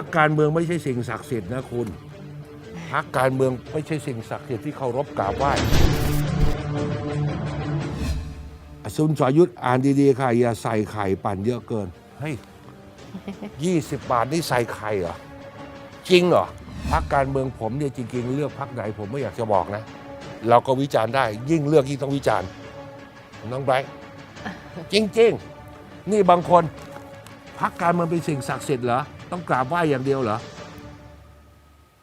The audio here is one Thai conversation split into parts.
พักการเมืองไม่ใช่สิ่งศักดิ์สิทธิ์นะคุณพักการเมืองไม่ใช่สิ่งศักดิ์สิทธิ์ที่เคารพกราบไหว้ซุนสอยุทธอ่านดีๆค่ะอย่าใส่ไข่ปั่นเยอะเกินเฮ้ยยี่สิบบาทนี่ใส่ไข่เหรอจริงเหรอพักการเมืองผมเนี่ยจริง ๆ เลือกพักไหนผมไม่อยากจะบอกนะ เราก็วิจารณ์ได้ ยิ่งเลือกยิ่งต้องวิจารณ์น้องไบรท์จริง ๆ นี่บางคนพักการเมืองเป็นสิ่งศักดิ์สิทธิ์เหรอ ต้องกราบไหว้อย่างเดียวเหรอ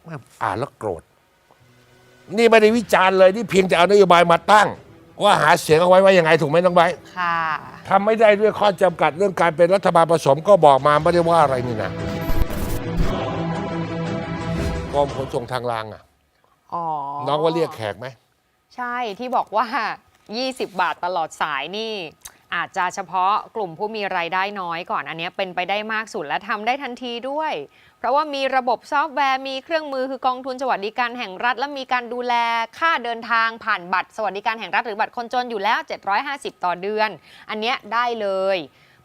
แม่งอ่านแล้วโกรธ นี่ไม่ได้วิจารณ์เลยนี่เพียงแต่เอานโยบายมาตั้ง ว่าหาเสียงเอาไว้ว่ายังไงถูกไหมน้องไบรท์ค่ะทำไม่ได้ด้วยข้อจำกัดเรื่องการเป็นรัฐบาลผสมก็บอกมาไม่ได้ว่าอะไรนี่นะกรมขนส่งทางรางอะอ๋อน้องว่าเรียกแขกไหม ใช่ที่บอกว่า 20 บาทตลอดสายนี่ อาจจะเฉพาะกลุ่มผู้มีรายได้น้อยก่อน อันเนี้ยเป็นไปได้มากสุดและทำได้ทันทีด้วย เพราะว่ามีระบบซอฟต์แวร์มีเครื่องมือคือกองทุนสวัสดิการแห่งรัฐ และมีการดูแลค่าเดินทางผ่านบัตรสวัสดิการแห่งรัฐหรือบัตรคนจนอยู่แล้ว 750 ต่อเดือน อันเนี้ยได้เลย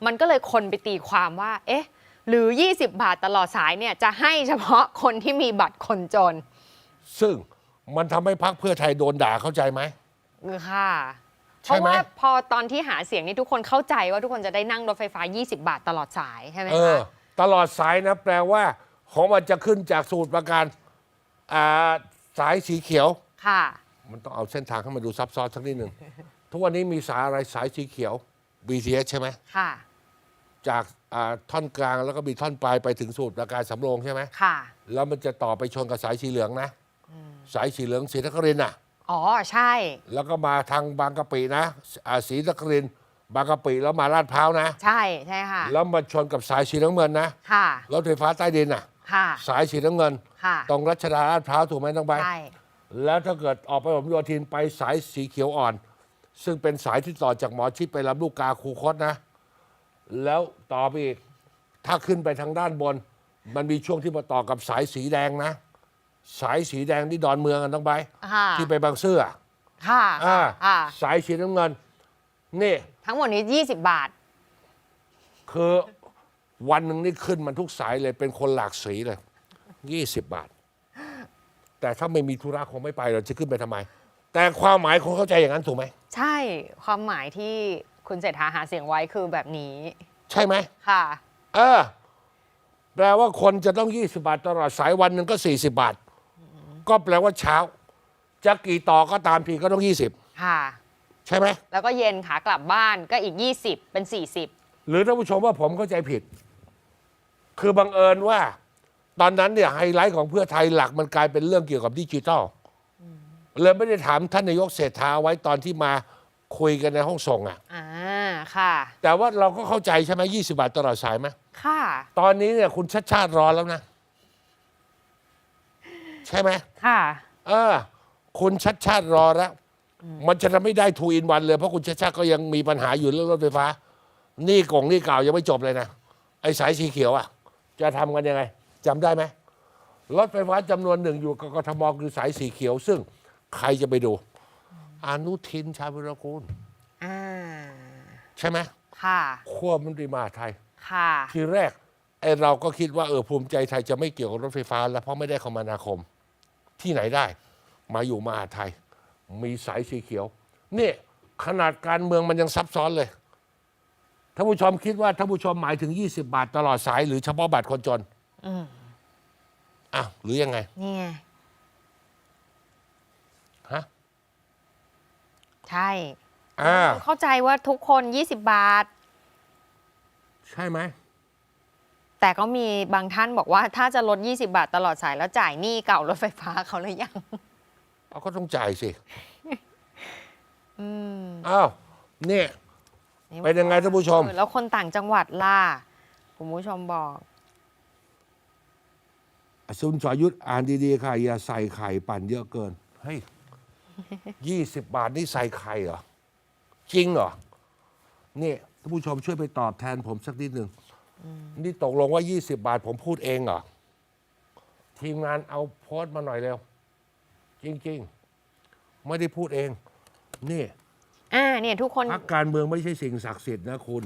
มันก็เลยคนไปตีความว่า เอ๊ะ หรือ 20 บาทตลอดสายเนี่ยจะให้เฉพาะคนที่มีบัตรคนจน ซึ่งมันทำให้พักเพื่อไทยโดนด่าเข้าใจไหมค่ะ เพใช่ราะไหมว่าพอตอนที่หาเสียงนี่ทุกคนเข้าใจว่าทุกคนจะได้นั่งรถไฟฟ้า 20 บาทตลอดสายใช่ไหมเออ คะ ตลอดสายนะแปลว่า ของมันจะขึ้นจากสูตรประการอ่าสายสีเขียว ค่ะ มันต้องเอาเส้นทางให้มันดูซับซ้อนสักนิดหนึ่ง ทุกวันนี้มีสายอะไรสายสีเขียว BTS ใช่ไหม ค่ะ จากอ่าท่อนกลางแล้วก็มีท่อนปลายไปถึงสูตรประการสำโรงใช่ไหม ค่ะ แล้วมันจะต่อไปชนกับสายสีเหลืองนะ สายสีเหลืองสีนครินทร์อะ อ๋อ ใช่ แล้วก็มาทางบางกะปินะอ่าสีนครินทร์บางกะปิแล้วมาลาดพร้าวนะ ใช่ใช่ค่ะ แล้วมาชนกับสายสีน้ำเงินนะค่ะ รถไฟฟ้าใต้ดินอะ ค่ะ สายสีน้ำเงิน ค่ะ ตรงรัชดาลาดพร้าวถูกไหมต้องไปใช่ แล้วถ้าเกิดออกไปผมโยธินไปสายสีเขียวอ่อน ซึ่งเป็นสายที่ต่อจากหมอชิดไปลำลูกกาคูคตนะ แล้วต่อไปอีก ถ้าขึ้นไปทางด้านบน มันมีช่วงที่มาต่อกับสายสีแดงนะ สายสีแดงที่ดอนเมืองกันต้องไป ค่ะที่ไปบางซื่ออะค่ะอ่าค่ะสายสีน้ำเงิน นี่ ทั้งหมดนี้ 20 บาท คือวันหนึ่งนี่ขึ้นมันทุกสายเลยเป็นคนหลากสีเลยยี่สิบบาท แต่ถ้าไม่มีธุระคงไม่ไปเราจะขึ้นไปทำไม แต่ความหมายคงเข้าใจอย่างนั้นถูกไหม ใช่ความหมายที่คุณเศรษฐาหาเสียงไว้คือแบบนี้ใช่ไหม ค่ะ เออ แปลว่าคนจะต้อง 20 บาทตลอดสายวันหนึ่งก็ 40 บาท ก็แปลว่าเช้า จะกี่ต่อก็ตามทีก็ต้อง ค่ะ 20 ใช่ไหม แล้วก็เย็นขากลับบ้านก็อีก 20 เป็น 40 หรือท่านผู้ชมว่าผมเข้าใจผิด คือบังเอิญว่า ตอนนั้นเนี่ยไฮไลท์ของเพื่อไทยหลักมันกลายเป็นเรื่องเกี่ยวกับดิจิทัลเลยไม่ได้ถามท่านนายกเศรษฐาไว้ตอนที่มาคุยกันในห้องส่งอะ อ่า ค่ะ แต่ว่าเราก็เข้าใจใช่ไหมยี่สิบาทตลอดสายไหมค่ะ ตอนนี้เนี่ยคุณชัดชาติรอแล้วนะ ใช่ไหมค่ะ เออ คุณชัดชาติรอแล้ว มันจะทำไม่ได้ทูอินวันเลย เพราะคุณชัดชาติก็ยังมีปัญหาอยู่เรื่องรถไฟฟ้า นี่กล่องนี่เก่ายังไม่จบเลยนะ ไอ้สายสีเขียวอะ จะทำกันยังไงจำได้ไหมรถไฟฟ้าจำนวนหนึ่งอยู่กับกทมคือสายสีเขียว ซึ่งใครจะไปดู อนุทินชาญวิรกูล อ่า ใช่ไหมค่ะขั้วมนตรีมหาดไทย ค่ะ ทีแรกไอ้เราก็คิดว่าเออภูมิใจไทยจะไม่เกี่ยวกับรถไฟฟ้า แล้วเพราะไม่ได้คมนาคม ที่ไหนได้ มาอยู่มหาดไทย มีสายสีเขียวนี่ขนาดการเมืองมันยังซับซ้อนเลยท่านผู้ชมคิดว่าท่านผู้ชมหมายถึง 20 บาทตลอดสาย หรือเฉพาะบัตรคนจนอืมอ้าวหรือยังไงนี่ไงฮะใช่อ่าเข้าใจว่าทุกคน 20 บาท ใช่ไหม แต่ก็มีบางท่านบอกว่าถ้าจะลด 20 บาทตลอดสายแล้วจ่ายหนี้เก่ารถไฟฟ้าเขาหรือยังเอาก็ต้องจ่ายสิอืมอ้าวเนี่ยเป็นยังไงท่านผู้ชมเออแล้วคนต่างจังหวัดล่ะคุณผู้ชมบอกซุนสอยุทธอ่านดีๆค่ะอย่าใส่ไข่ปั่นเยอะเกินเฮ้ยยี่สิบบาทนี่ใส่ไข่เหรอ จริงเหรอ นี่ท่านผู้ชมช่วยไปตอบแทนผมสักนิดหนึ่ง นี่ตกลงว่า 20 บาทผมพูดเองเหรอ ทีมงานเอาโพสต์มาหน่อยเร็ว จริง ๆ ไม่ได้พูดเอง นี่อ่าเนี่ยทุกคนพักการเมืองไม่ใช่สิ่งศักดิ์สิทธิ์นะคุณ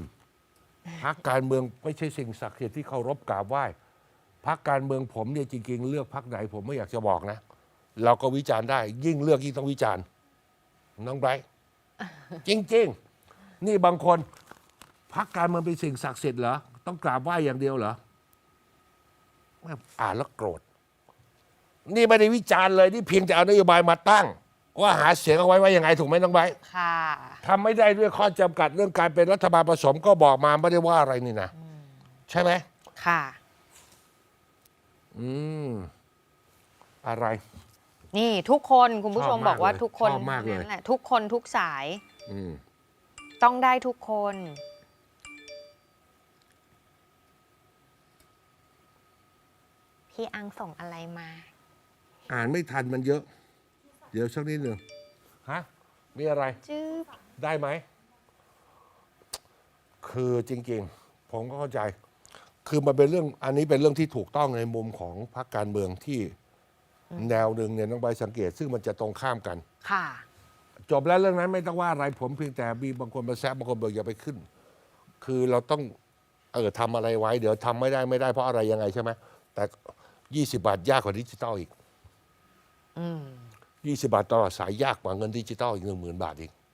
พักการเมืองไม่ใช่สิ่งศักดิ์สิทธิ์ที่เคารพกราบไหว้พักการเมืองผมเนี่ยจริง ๆ เลือกพักไหน ผมไม่อยากจะบอกนะ เราก็วิจารณ์ได้ ยิ่งเลือกยิ่งต้องวิจารณ์น้องไบรท์จริง ๆ นี่บางคนพักการเมืองเป็นสิ่งศักดิ์สิทธิ์เหรอ ต้องกราบไหว้อย่างเดียวเหรอแม่งอ่านแล้วโกรธ นี่ไม่ได้วิจารณ์เลยนี่เพียงแต่เอานโยบายมาตั้ง ว่าหาเสียงเอาไว้ว่ายังไงถูกไหมน้องไบรท์ค่ะ ทำไม่ได้ด้วยข้อจำกัดเรื่องการเป็นรัฐบาลผสมก็บอกมาไม่ได้ว่าอะไรนี่นะใช่ไหมค่ะ อืม อะไร นี่ทุกคนคุณผู้ชมชอบมากบอกว่าเลยทุกคนชอบมากเลย นั่นแหละทุกคนทุกสายอืม ต้องได้ทุกคน พี่อังส่งอะไรมา อ่านไม่ทันมันเยอะ เดี๋ยวสักนิดหนึ่งฮะ มีอะไร จื้อได้ไหม คือจริงๆ ผมก็เข้าใจ คือมันเป็นเรื่อง อันนี้เป็นเรื่องที่ถูกต้องในมุมของพรรคการเมืองที่แนวหนึ่งเนี่ยต้องไปสังเกต ซึ่งมันจะตรงข้ามกัน ค่ะ จบแล้วเรื่องนั้นไม่ต้องว่าอะไรผมเพียงแต่มีบางคนมาแซะบางคนบอกอย่าไปขึ้น คือเราต้อง เออทำอะไรไว้ เดี๋ยวทำไม่ได้ไม่ได้เพราะอะไรยังไงใช่ไหมแต่ ยี่สิบาทยากกว่าดิจิตอลอีกอืมยี่สิบาทตลอดสายยากกว่าเงินดิจิตอลอีกหนึ่งหมื่นบาทอีก